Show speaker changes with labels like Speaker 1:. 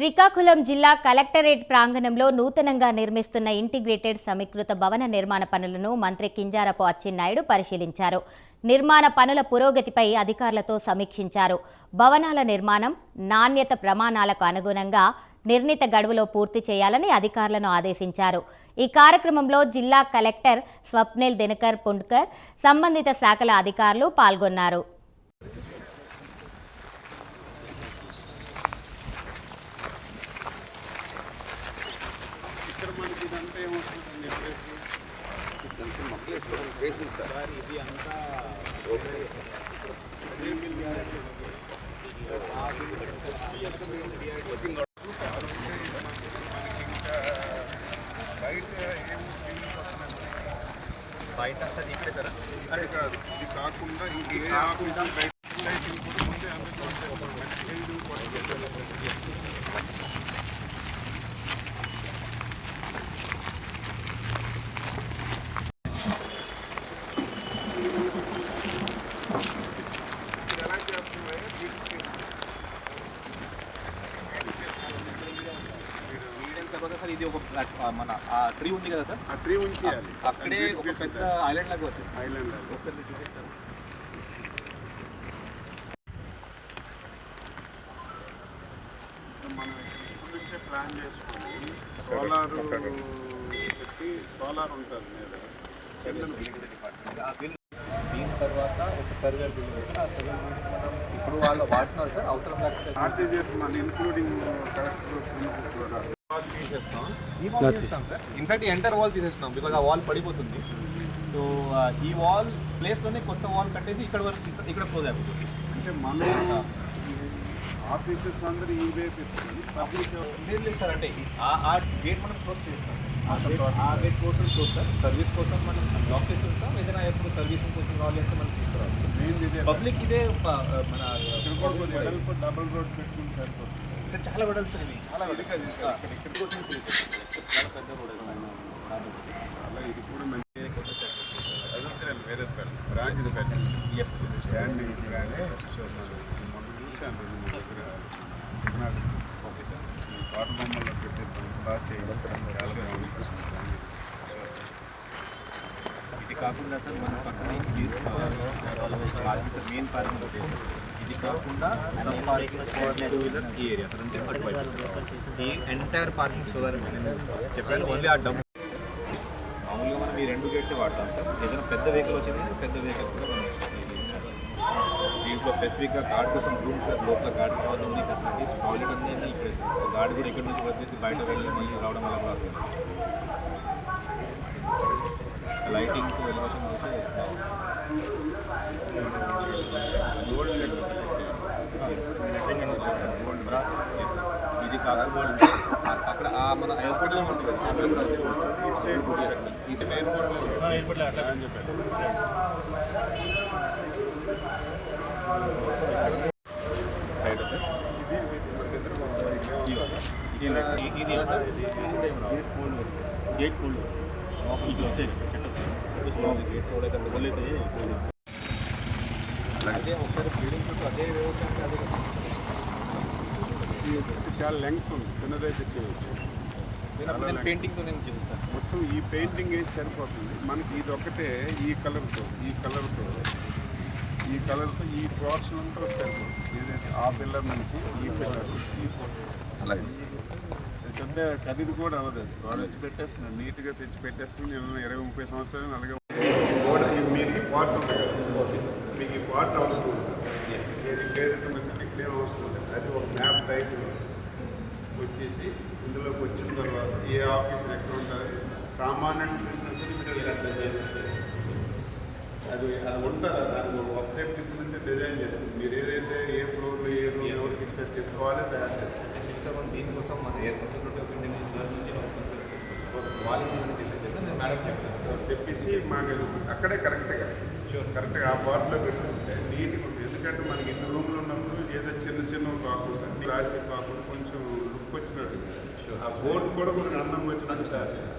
Speaker 1: శ్రీకాకుళం జిల్లా కలెక్టరేట్ ప్రాంగణంలో నూతనంగా నిర్మిస్తున్న ఇంటిగ్రేటెడ్ సమీకృత భవన నిర్మాణ పనులను మంత్రి కింజారపు అచ్చెన్నాయుడు పరిశీలించారు. నిర్మాణ పనుల పురోగతిపై అధికారులతో సమీక్షించారు. భవనాల నిర్మాణం నాణ్యత ప్రమాణాలకు అనుగుణంగా నిర్ణీత గడువులో పూర్తి చేయాలని అధికారులను ఆదేశించారు. ఈ కార్యక్రమంలో జిల్లా కలెక్టర్ స్వప్నిల్ దినకర్ పుండ్కర్ సంబంధిత శాఖల అధికారులు పాల్గొన్నారు
Speaker 2: ఇక్కడ మనకి ఇదంతా ఏమొస్తుందండి ప్లేస్ సార్ ఇది అంతా బయట సార్ ఇక్కడే సార్
Speaker 3: అంటే కాదు ఇది కాకుండా ఇంకే కాకుండా బయట లైటింగ్ కూడా ముందే ఎలా చేస్తున్నాయో
Speaker 2: వీడిన తర్వాత సార్ ఇది ఒక మన ఆ ట్రీ ఉంది కదా సార్?
Speaker 3: ఆ ట్రీ ఉంచేయాలి.
Speaker 2: అక్కడే ఒక పెద్ద ఐలాండ్ లాగా వచ్చేసి
Speaker 3: ఐలాండ్
Speaker 2: ఒకసారి చూపిస్తారు
Speaker 3: మనం నుంచే ప్లాన్ చేసుకొని సోలార్ పెట్టి సోలార్ ఉంటుంది మీద.
Speaker 2: దీని తర్వాత ఒక సర్వే బిల్ పెట్టి ఆ సర్వే మనం ఇప్పుడు వాళ్ళు వాడుతున్నారు సార్. అవసరం లేకపోతే
Speaker 3: ఆర్చే చేసి మన ఇంక్లూడింగ్ కలెక్టర్
Speaker 2: తీసేస్తాం. తీసేస్తాం సార్. ఇన్ఫాక్ట్ ఎంటర్ వాల్ తీసేస్తున్నాం బికాజ్ ఆ వాల్ పడిపోతుంది. సో ఈ వాల్ ప్లేస్లోనే కొత్త వాల్ కట్టేసి ఇక్కడ వరకు ఇక్కడ- క్లోజ్ అయిపోతుంది.
Speaker 3: అంటే మనం ఆఫీసర్స్ అందరూ ఈ వైపు పబ్లిక్
Speaker 2: లేదు లేదు సార్. అంటే ఆ ఆ గేట్ మనం క్లోజ్ చేస్తాం. ఆ గేట్ కోసం క్లోజ్ సార్. సర్వీస్ కోసం మనం లాక్ చేసి ఉంటాం. ఏదైనా ఎప్పుడు సర్వీసింగ్ కోసం కావాలి అంటే మనం తీసుకురావాలి పబ్లిక్ ఇదే. మన
Speaker 3: డబుల్ రోడ్ పెట్టుకుని సరిపోతుంది
Speaker 2: సార్ చాలా వెడల్పు సార్ ఇది చాలా
Speaker 3: ఇది
Speaker 2: కాకుండా సార్ మన పక్కన మెయిన్ పార్కింగ్ సార్ ఇది కాకుండా sub parking for two wheelers ఈ ఏరియా సార్ అంటే అటువైపు ఈ ఎంటైర్ పార్కింగ్ సోలార్ చెప్పాను ఓన్లీ ఆ డబ్బు మామూలుగా మనం ఈ రెండు గేట్స్ వాడతాం సార్. ఏదైనా పెద్ద వెహికల్ వచ్చింది పెద్ద వెహికల్ కూడా మనం దీంట్లో స్పెసిఫిక్గా గార్డ్ కోసం రూమ్ సార్ లోపల గార్డ్ కావాలి ఉంది ఫెసిలిటీస్ టాయిలెట్ ఉంది అన్నీ ఇక్కడే సార్ గార్డ్ కూడా ఇక్కడ నుంచి వచ్చేసి బయట వెళ్ళి మళ్ళీ రావడం వల్ల కూడా లైటింగ్ ఎలివేషన్ వచ్చి కాకుండా అక్కడ ఆ మన ఎయిర్పోర్ట్లో ఉంటుంది కదా, అక్కడ కూడా వచ్చేది. ఈ సైడ్ ఎయిర్పోర్ట్లో ఎయిర్పోర్ట్లో అట్లా అని చెప్పారు సైడ్ సార్ ఇది ఇది ఏనా సార్ గేట్ ఫోల్డ్ ఇది వచ్చాయి గేట్ ఫోల్డ్ అయితే అందువల్ల అయితే అదే ఒకసారి బిల్డింగ్ చుట్టూ అదే వ్యవస్థ అంటే అదే కదా.
Speaker 3: ఇది చాలా లెంగ్త్ ఉంది చిన్నదైతే చేయవచ్చు
Speaker 2: నేను అప్పుడు నేను పెయింటింగ్తో నేను చూస్తాను
Speaker 3: మొత్తం ఈ పెయింటింగ్ వేసి సరిపోతుంది. మనకి ఇది ఒకటే ఈ కలర్తో ఈ కలర్తో. ఈ కలర్తో ఈ పోర్షన్ అంతా సరిపోతుంది. ఏదైతే ఆ పిల్లర్ నుంచి ఈ పిల్లర్ ఈ అలాగే పెద్ద ఖరీదు కూడా అవ్వదు అది. వాడు వచ్చి పెట్టేస్తున్నాడు నీట్గా తెచ్చి పెట్టేస్తుంది నేను ఇరవై ముప్పై సంవత్సరాలు అలాగే గోడ మీకు ఈ పార్ట్ మీకు ఈ పార్ట్ అవసరం క్లీన్ అవసరం అది ఒక మ్యాప్ టైప్ వచ్చేసి ఇందులోకి వచ్చిన తర్వాత ఏ ఆఫీస్ ఎక్కడ ఉంటుంది? సామాన్య అర్థం చేస్తారు అది అది ఉంటుంది దాన్ని ఒక వెబ్సైట్ తిప్పుకుంటే డిజైన్ చేస్తుంది. మీరు ఏదైతే ఏ ఫ్లోర్లో ఏ రూమ్ ఎవరికి ఇస్తారు చెప్పుకోవాలి తయారు చేస్తారు.
Speaker 2: సార్ దీనికోసం మన ఆఫ్ ఇండియా సార్ నుంచి మనం కన్సల్ట్ చేసుకుంటాం వాళ్ళని డిసైడ్ చేస్తే నేను మేడం చెప్తాను.
Speaker 3: చెప్పేసి మాకు అక్కడే కరెక్ట్గా షూర్ కరెక్ట్గా ఆ పార్ట్లో పెట్టుకుంటే నీట్గా ఉంటుంది. ఎందుకంటే మనకి ఇన్ని రూమ్లు ఉన్నప్పుడు ఏదో చిన్న చిన్న కాకుండా క్లాసిక్ కాకుండా కొంచెం లుక్ వచ్చినట్టు ఆ బోర్డు కూడా కొంచెం అందం వచ్చినట్టు తయారు చేయాలి.